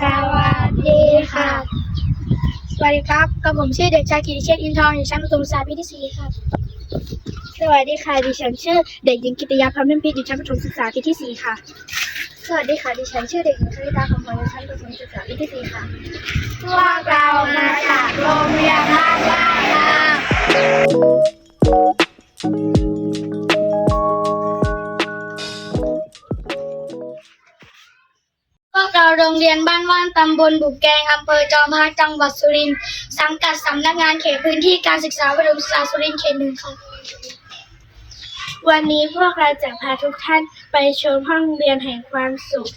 สวัสดีค่ะ สวัสดีครับกับผมชื่อเด็กชายกิติเชษฐ์อินทองอยู่ชั้นประถมศึกษาปีที่สี่ครับ สวัสดีค่ะดิฉันชื่อเด็กหญิงกิตยาพรหมเพ็ญพิษอยู่ชั้นประถมศึกษาปีที่สี่ค่ะ สวัสดีค่ะดิฉันชื่อเด็กหญิงคณิตาของผมอยู่ชั้นประถมศึกษาปีที่สี่ค่ะ พวกเรามาจากโรงเรียนบ้านว่าค่ะ วกเราโรงเรียนบ้านว่านตำบลบุกแกงอำเภอจอมพระจังหวัดสุรินทร์สังกัดสำนักงานเขตพื้นที่การศึกษาประถมศึกษาสุรินทร์เขตหนึ่งค่ะวันนี้พวกเราจะพาทุกท่านไปชมห้องเรียนแห่งความสุข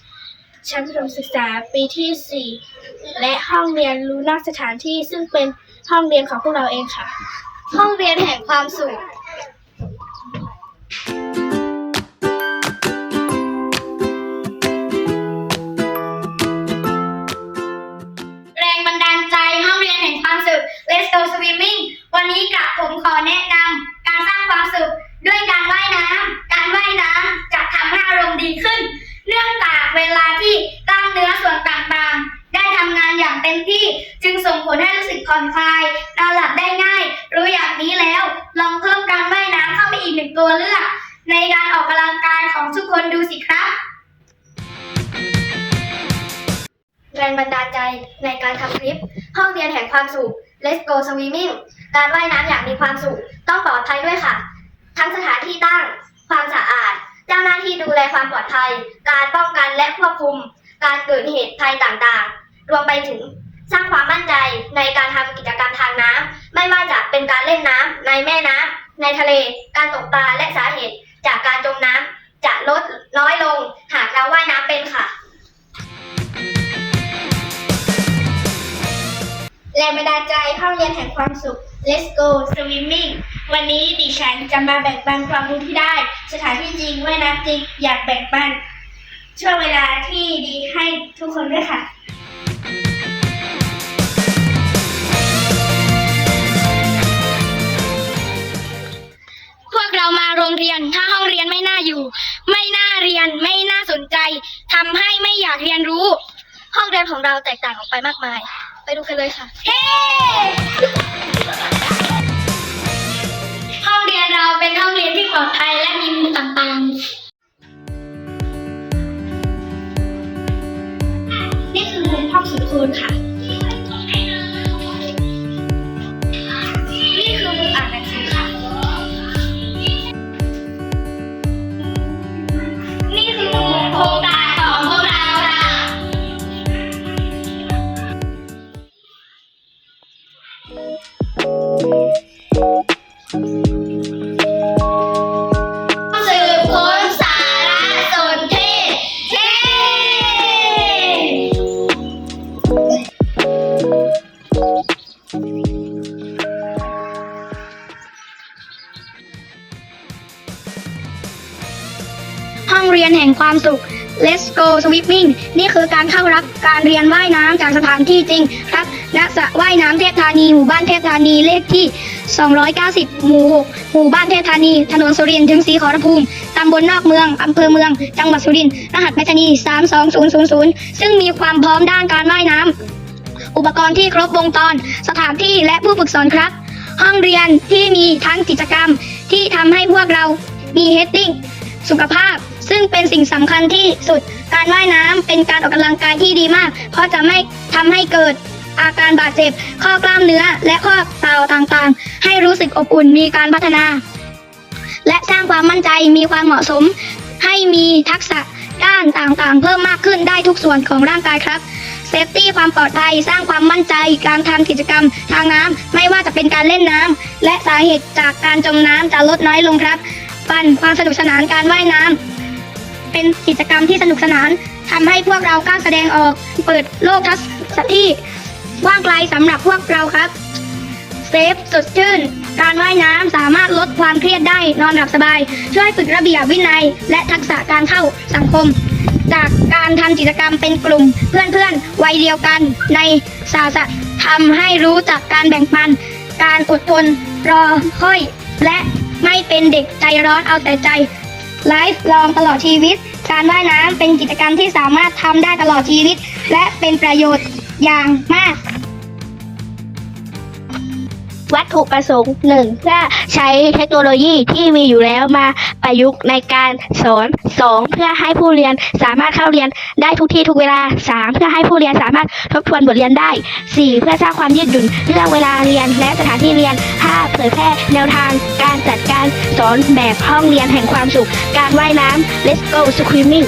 ชั้นประถมศึกษาปีที่ 4 และห้องเรียนรู้นอกสถานที่ซึ่งเป็นห้องเรียนของพวกเราเองค่ะ ห้องเรียนแห่งความสุข บันดาลใจในการทำคลิป ห้องเรียนแห่งความสุข Let's go swimming การว่ายน้ำอย่างมีความสุข ต้องปลอดภัยด้วยค่ะ ทั้งสถานที่ตั้ง ความสะอาด เจ้าหน้าที่ดูแลความปลอดภัย การป้องกันและควบคุม การเกิดเหตุภัยต่างๆ รวมไปถึงสร้างความมั่นใจในการทำกิจกรรมทางน้ำ ไม่ว่าจะเป็นการเล่นน้ำในแม่น้ำในทะเล การตกปลาและสาเหตุ จากการจมน้ำจะลดน้อยลง หากเราว่ายน้ำเป็นค่ะ แรงบันดาลใจห้องเรียนแห่งความสุข Let's go swimming วันนี้ดิฉันจะมาแบ่งปันความรู้ที่ได้ สถานที่จริงว่ายน้ำจริงอยากแบ่งปัน ช่วงเวลาที่ดีให้ทุกคนด้วยค่ะพวกเรามาโรงเรียนถ้าห้องเรียนไม่น่าอยู่ ไม่น่าเรียนไม่น่าสนใจทำให้ไม่อยากเรียนรู้ ห้องเรียนของเราแตกต่างออกไปมากมาย ไปดูกันเลยค่ะ เฮ้ห้องเรียนเราเป็นห้องเรียนที่ปลอดภัยและมีมุมต่างๆ นี่คือมุมห้องสุดโคนค่ะ เรียนแห่งความสุข Let's go swimming นี่คือการเข้ารับการเรียนว่ายน้ำจากสถานที่จริงครับณสระว่ายน้ำเทพธานีหมู่บ้านเทพธานีเลขที่ 290 หมู่ 6 หมู่บ้านเทพธานี ถนนสุรินทร์ถึงศรีขอรภูมิตำบลนอกเมืองอำเภอเมือง จังหวัดสุรินทร์รหัสไปรษณีย์32000 ซึ่งมีความพร้อมด้านการว่ายน้ำอุปกรณ์ที่ครบวงจรสถานที่และผู้ฝึกสอนครับ ห้องเรียนที่มีทั้งกิจกรรมที่ทำให้พวกเรามีเฮดดิ้งสุขภาพ ซึ่งเป็นสิ่งสำคัญที่สุดการว่ายน้ำเป็นการออกกำลังกายที่ดีมาก เพราะจะไม่ทำให้เกิดอาการบาดเจ็บ ข้อกล้ามเนื้อและข้อต่อต่างๆ ให้รู้สึกอบอุ่นมีการพัฒนา และสร้างความมั่นใจมีความเหมาะสม ให้มีทักษะด้านต่างๆ เพิ่มมากขึ้นได้ทุกส่วนของร่างกายครับเซฟตี้ความปลอดภัยสร้างความมั่นใจการทำกิจกรรมทางน้ำไม่ว่าจะเป็นการเล่นน้ำและสาเหตุจากการจมน้ำจะลดน้อยลงครับฟันความสนุกสนานการว่ายน้ำ เป็นกิจกรรมที่สนุกสนานทำให้พวกเรากล้าแสดงออก เปิดโลกทัศน์ที่กว้างไกลสำหรับพวกเราครับเซฟสดชื่น การว่ายน้ำสามารถลดความเครียดได้นอนหลับสบาย ช่วยฝึกระเบียบวินัย และทักษะการเข้าสังคม จากการทำกิจกรรมเป็นกลุ่ม เพื่อนๆวัยเดียวกันในศาสตร์ทำให้รู้จักการแบ่งปัน การอดทนรอค่อย และไม่เป็นเด็กใจร้อนเอาแต่ใจ ไลฟ์ลองตลอดชีวิต การว่ายน้ำเป็นกิจกรรมที่สามารถทำได้ตลอดชีวิต และเป็นประโยชน์อย่างมาก วัตถุประสงค์หนึ่งเพื่อใช้เทคโนโลยีที่มีอยู่แล้วมาประยุกต์ในการสอนสองเพื่อให้ผู้เรียนสามารถเข้าเรียนได้ทุกที่ทุกเวลาสามเพื่อให้ผู้เรียนสามารถทบทวนบทเรียนได้สี่เพื่อสร้างความยืดหยุ่นเรื่องเวลาเรียนและสถานที่เรียนห้าเผยแพร่แนวทางการจัดการสอนแบบห้องเรียนแห่งความสุข การว่ายน้ำ Let's go swimming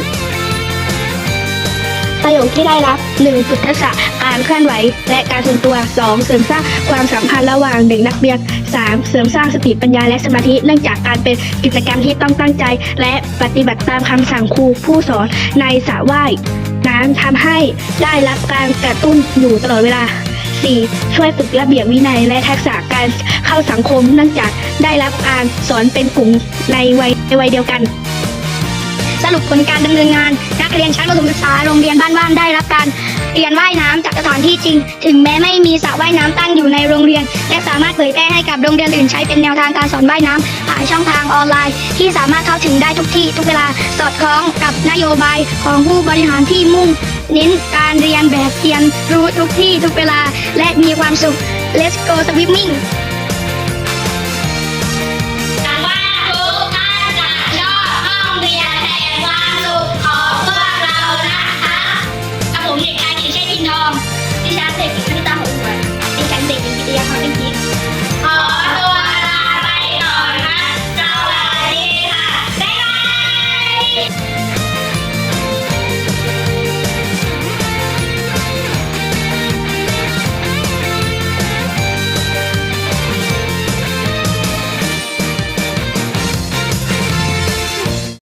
ประโยชน์ที่ได้รับ 1. ฝึกทักษะการเคลื่อนไหว และการทรงตัว 2. เสริมสร้างความสัมพันธ์ระหว่างเด็กนักเรียน 3. เสริมสร้างสติปัญญาและสมาธิเนื่องจากการเป็นกิจกรรมที่ต้องตั้งใจ และปฏิบัติตามคำสั่งครูผู้สอนในสระว่ายน้ำทำให้ได้รับการกระตุ้นอยู่ตลอดเวลา 4. ช่วยฝึกระเบียบวินัยและทักษะการเข้าสังคม เนื่องจากได้รับการสอนเป็นกลุ่มในวัยในวัยเดียวกัน สรุปผลการดำเนินงาน นักเรียนชั้นประถมศึกษาโรงเรียนบ้านว่านได้รับการเรียนว่ายน้ำจากสถานที่จริง ถึงแม้ไม่มีสระว่ายน้ำตั้งอยู่ในโรงเรียน และสามารถเผยแพร่ให้กับโรงเรียนอื่นใช้เป็นแนวทางการสอนว่ายน้ำผ่านช่องทางออนไลน์ ที่สามารถเข้าถึงได้ทุกที่ทุกเวลาสอดคล้องกับนโยบายของผู้บริหารที่มุ่งเน้นการเรียนแบบเรียนรู้ทุกที่ทุกเวลา และมีความสุข Let's go swimming